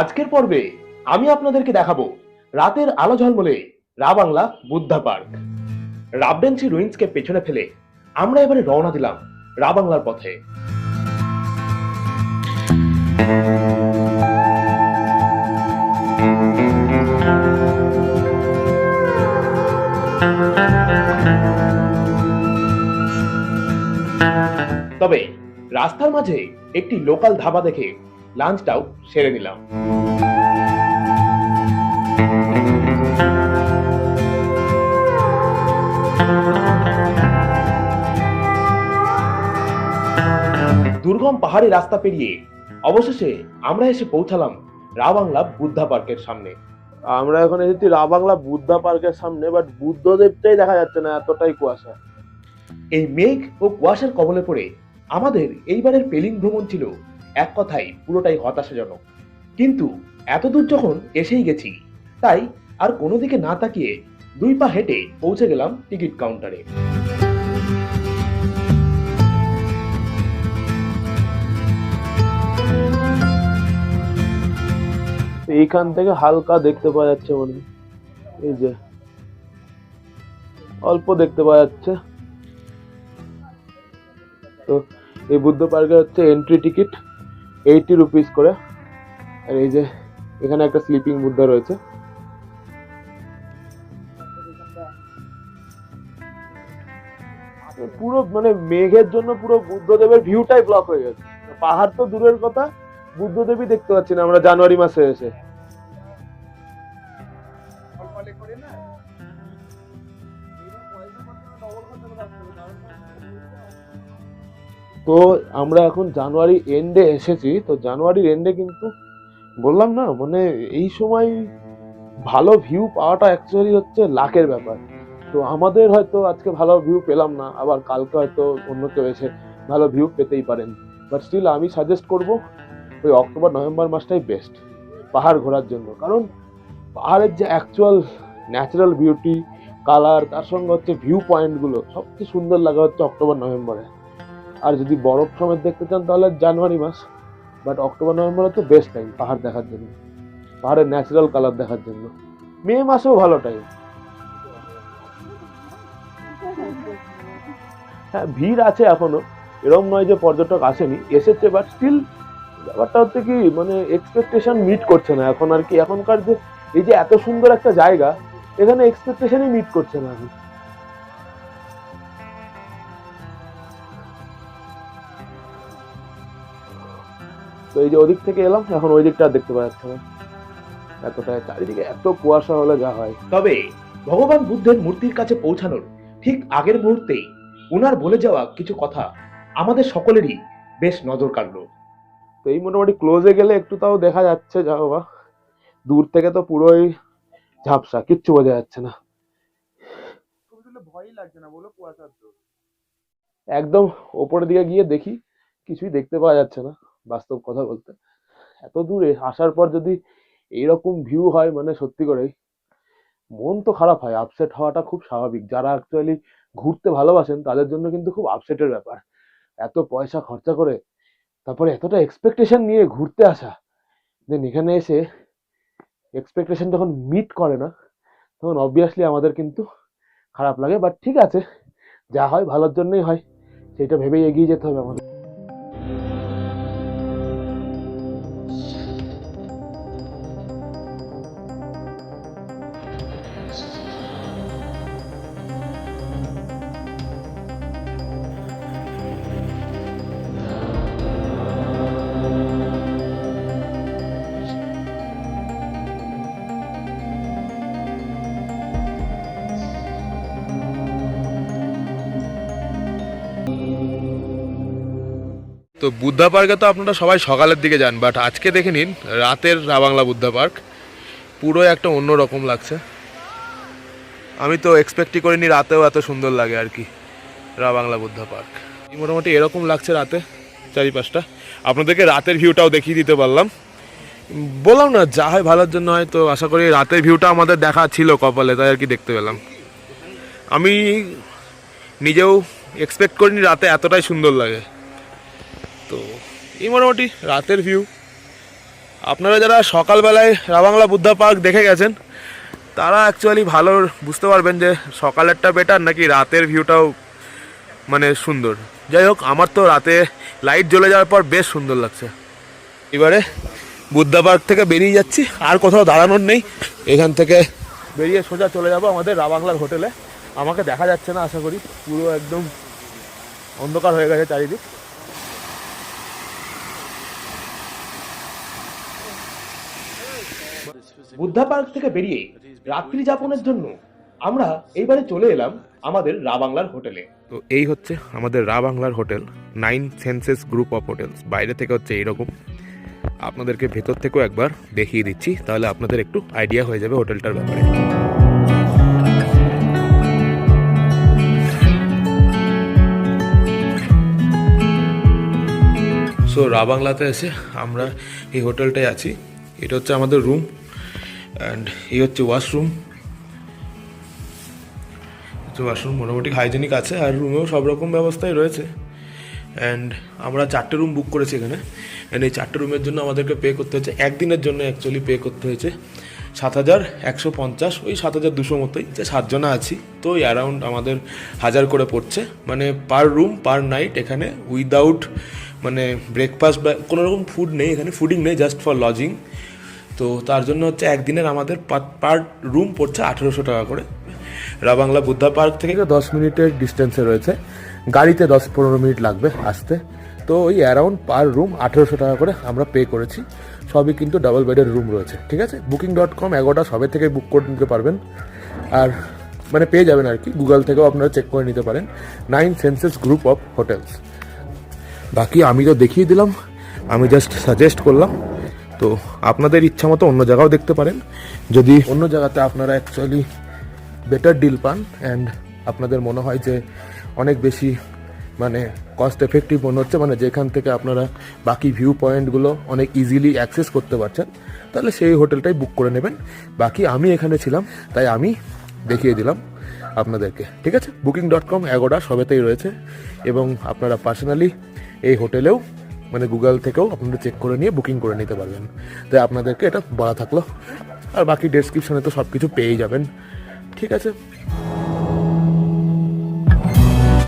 আজকের পর্বে আমি আপনাদেরকে দেখাবো রাতের আলো ঝলমলে রা বাংলা বুদ্ধা পার্ক। রাবডেন্সি রুইন্সকে পেছনে ফেলে আমরা এবারে রওনা দিলাম রা বাংলার পথে। তবে রাস্তার মাঝে একটি লোকাল ধাবা দেখে লাঞ্চটাও সেরে নিলাম। দুর্গম পাহাড়ি রাস্তা পেরিয়ে অবশেষে আমরা এসে পৌঁছালাম রাবাংলা বুদ্ধা পার্কের সামনে। আমরা এখন এসেছি রাবাংলা বুদ্ধা পার্কের সামনে বাট বুদ্ধদেবটাই দেখা যাচ্ছে না এতটাই কুয়াশা। এই মেঘ ও কুয়াশার কবলে পড়ে আমাদের এইবারের পেলিং ভ্রমণ ছিল এক কথায় পুরোটাই হতাশাজনক। কিন্তু এত দূর যখন এসেই গেছি, তাই আর কোনো দিকে না তাকিয়ে দুই পা হেঁটে পৌঁছে গেলাম টিকিট কাউন্টারে। এইখান থেকে হালকা দেখতে পাওয়া যাচ্ছে মনে এই যে, অল্প দেখতে পাওয়া যাচ্ছে। তো এই বুদ্ধ পার্কে হচ্ছে এন্ট্রি টিকিট এইটি রুপিস করে। আর এই যে এখানে একটা স্লিপিং বুদ্ধা রয়েছে। পুরো মানে মেঘের জন্য পুরো বুদ্ধদেবের ভিউটাই ব্লক হয়ে গেছে। পাহাড় তো দূরের কথা বুদ্ধদেবী দেখতে পাচ্ছি না আমরা জানুয়ারি মাসে এসে। তো আমরা এখন জানুয়ারি এন্ডে এসেছি, তো জানুয়ারির এন্ডে কিন্তু বললাম না মানে এই সময় ভালো ভিউ পাওয়াটা অ্যাকচুয়ালি হচ্ছে লাকের ব্যাপার। তো আমাদের হয়তো আজকে ভালো ভিউ পেলাম না, আবার কালকে হয়তো অন্য কেউ এসে ভালো ভিউ পেতেই পারেন। বাট স্টিল আমি সাজেস্ট করব, ওই অক্টোবর নভেম্বর মাসটাই বেস্ট পাহাড় ঘোরার জন্য। কারণ পাহাড়ের যে অ্যাকচুয়াল ন্যাচারাল বিউটি কালার তার সঙ্গে হচ্ছে ভিউ পয়েন্টগুলো সবচেয়ে সুন্দর লাগা হচ্ছে অক্টোবর নভেম্বরে আর যদি বরফ সমেত দেখতে চান তাহলে জানুয়ারি মাস বাট অক্টোবর, নভেম্বর হচ্ছে বেস্ট টাইম পাহাড় দেখার জন্য। পাহাড়ের ন্যাচারাল কালার দেখার জন্য। মে মাসেও ভালো টাইম হ্যাঁ ভিড় আছে এখনও। এরকম নয় যে পর্যটক আসেনি, এসেছে বাট স্টিল ব্যাপারটা হচ্ছে কি মানে এক্সপেকটেশন মিট করছে না এখন আর কি। এখনকার যে, এই যে এত সুন্দর একটা জায়গা, এখানে এক্সপেকটেশনই মিট করছে না আমি তো এই যে ওদিক থেকে এলাম এখন ওই দিকটা দেখতে পাওয়া যাচ্ছে না। এতটা চারিদিকে এত কুয়াশা হলে যা হয়। তবে ভগবান বুদ্ধের মূর্তির কাছে পৌঁছানোর ঠিক আগের মুহূর্তেই উনার বলে যাওয়া কিছু কথা আমাদের সকলেরই বেশ নজর কাড়লো। তো এই মোটামুটি ক্লোজে গেলে একটু তাও দেখা যাচ্ছে যা বাবা দূর থেকে তো পুরোই ঝাপসা কিচ্ছু বোঝা যাচ্ছে না। ভয়ই লাগছে না বলো কুয়াশার একদম ওপরের দিকে গিয়ে দেখি কিছুই দেখতে পাওয়া যাচ্ছে না। বাস্তব কথা বলতে। এত দূরে আসার পর যদি এইরকম ভিউ হয় মানে সত্যি করেই মন তো খারাপ হয় আপসেট হওয়াটা খুব স্বাভাবিক। যারা অ্যাকচুয়ালি ঘুরতে ভালোবাসেন তাদের জন্য কিন্তু খুব আপসেটের ব্যাপার। এত পয়সা খরচা করে তারপরে এতটা এক্সপেকটেশন নিয়ে ঘুরতে আসা। দেন এখানে এসে এক্সপেকটেশন যখন মিট করে না, তখন অবভিয়াসলি আমাদের কিন্তু খারাপ লাগে। বাট ঠিক আছে, যা হয় ভালোর জন্যই হয়। সেটা ভেবেই এগিয়ে যেতে হবে আমাদের। তো বুদ্ধা পার্কে তো আপনারা সবাই সকালের দিকে যান বাট আজকে দেখে নিন, রাতের রাবাংলা বুদ্ধা পার্ক, পুরো একটা অন্য রকম লাগছে। আমি তো এক্সপেক্টই করিনি রাতেও এত সুন্দর লাগে আর কি রাবাংলা বুদ্ধা পার্ক। মোটামুটি এরকম লাগছে রাতে, চারিপাশটা। আপনাদেরকে রাতের ভিউটাও দেখিয়ে দিতে পারলাম। বললাম না, যা হয় ভালোর জন্য হয়, তো আশা করি রাতের ভিউটা আমাদের দেখা ছিল কপালে, তাই আর কি দেখতে পেলাম। আমি নিজেও এক্সপেক্ট করিনি রাতে এতটাই সুন্দর লাগে। তো এই মোটামুটি রাতের ভিউ আপনারা যারা সকালবেলায় রাবাংলা বুদ্ধা পার্ক দেখে গেছেন, তারা অ্যাকচুয়ালি ভালো বুঝতে পারবেন যে সকালেরটা বেটার নাকি রাতের ভিউটাও মানে সুন্দর। যাই হোক, আমার তো রাতে লাইট জ্বলে যাওয়ার পর বেশ সুন্দর লাগছে। এবারে বুদ্ধা পার্ক থেকে বেরিয়ে যাচ্ছি, আর কোথাও দাঁড়ানোর নেই। এখান থেকে বেরিয়ে সোজা চলে যাব আমাদের রাবাংলার হোটেলে। আমাকে দেখা যাচ্ছে না, আশা করি। পুরো একদম অন্ধকার হয়ে গেছে চারিদিক। বুদ্ধা পার্ক থেকে বেরিয়ে রাত্রি যাপনের জন্য আমরা এইবারে চলে এলাম আমাদের রা বাংলার হোটেলে। তো এই হচ্ছে আমাদের রা বাংলার hotel, nine senses group of hotels. বাইরে থেকে হচ্ছে এইরকম। আপনাদেরকে ভেতর থেকেও একবার দেখিয়ে দিচ্ছি, তাহলে আপনাদের একটু আইডিয়া হয়ে যাবে হোটেলটার ব্যাপারে। সো রা বাংলাতে এসে আমরা এই হোটেলটায় আছি। এটা হচ্ছে আমাদের রুম অ্যান্ড এই হচ্ছে ওয়াশরুম ওয়াশরুম মোটামুটি হাইজেনিক আছে আর রুমেও সব রকম ব্যবস্থাই রয়েছে। অ্যান্ড আমরা চারটে রুম বুক করেছি এখানে। অ্যান্ড এই চারটে রুমের জন্য আমাদেরকে পে করতে হয়েছে একদিনের জন্য অ্যাকচুয়ালি পে করতে হয়েছে সাত হাজার একশো পঞ্চাশ, ওই সাত হাজার দুশো মতোই, যে সাতজনা আছি। তো ওই অ্যারাউন্ড আমাদের হাজার করে পড়ছে। মানে পার রুম পার নাইট এখানে উইদাউট মানে ব্রেকফাস্ট বা কোনো রকম ফুড নেই, এখানে ফুডিং নেই জাস্ট ফর লজিং তো তার জন্য হচ্ছে একদিনের আমাদের পার রুম পড়ছে আঠেরোশো টাকা করে। রাবাংলা বুদ্ধা পার্ক থেকে দশ মিনিটের ডিস্টেন্সে রয়েছে। গাড়িতে দশ পনেরো মিনিট লাগবে আসতে। তো ওই অ্যারাউন্ড পার রুম আঠেরোশো টাকা করে আমরা পে করেছি। সবই কিন্তু ডাবল বেডের রুম রয়েছে, ঠিক আছে? বুকিং ডট কম এগারোটা সবে থেকে বুক করে নিতে পারবেন। আর মানে পেয়ে যাবেন আর কি। গুগল থেকেও আপনারা চেক করে নিতে পারেন। Nine senses group of hotels বাকি আমি তো দেখিয়ে দিলাম। আমি জাস্ট সাজেস্ট করলাম। তো আপনাদের ইচ্ছা মতো অন্য জায়গাও দেখতে পারেন। যদি অন্য জায়গাতে আপনারা অ্যাকচুয়ালি বেটার ডিল পান অ্যান্ড আপনাদের মনে হয় যে অনেক বেশি মানে কস্ট এফেক্টিভ মনে হচ্ছে মানে যেখান থেকে আপনারা বাকি ভিউ পয়েন্টগুলো অনেক ইজিলি অ্যাক্সেস করতে পারছেন, তাহলে সেই হোটেলটাই বুক করে নেবেন। বাকি আমি এখানে ছিলাম, তাই আমি দেখিয়ে দিলাম আপনাদেরকে, ঠিক আছে? বুকিং ডট কম এগোটা সবেতেই রয়েছে এবং আপনারা পার্সোনালি এই হোটেলেও মানে গুগল থেকেও আপনারা চেক করে নিয়ে বুকিং করে নিতে পারবেন। তাই আপনাদেরকে এটা বলা থাকল। আর বাকি ডেসক্রিপশনে তো সব কিছু পেয়েই যাবেন। ঠিক আছে?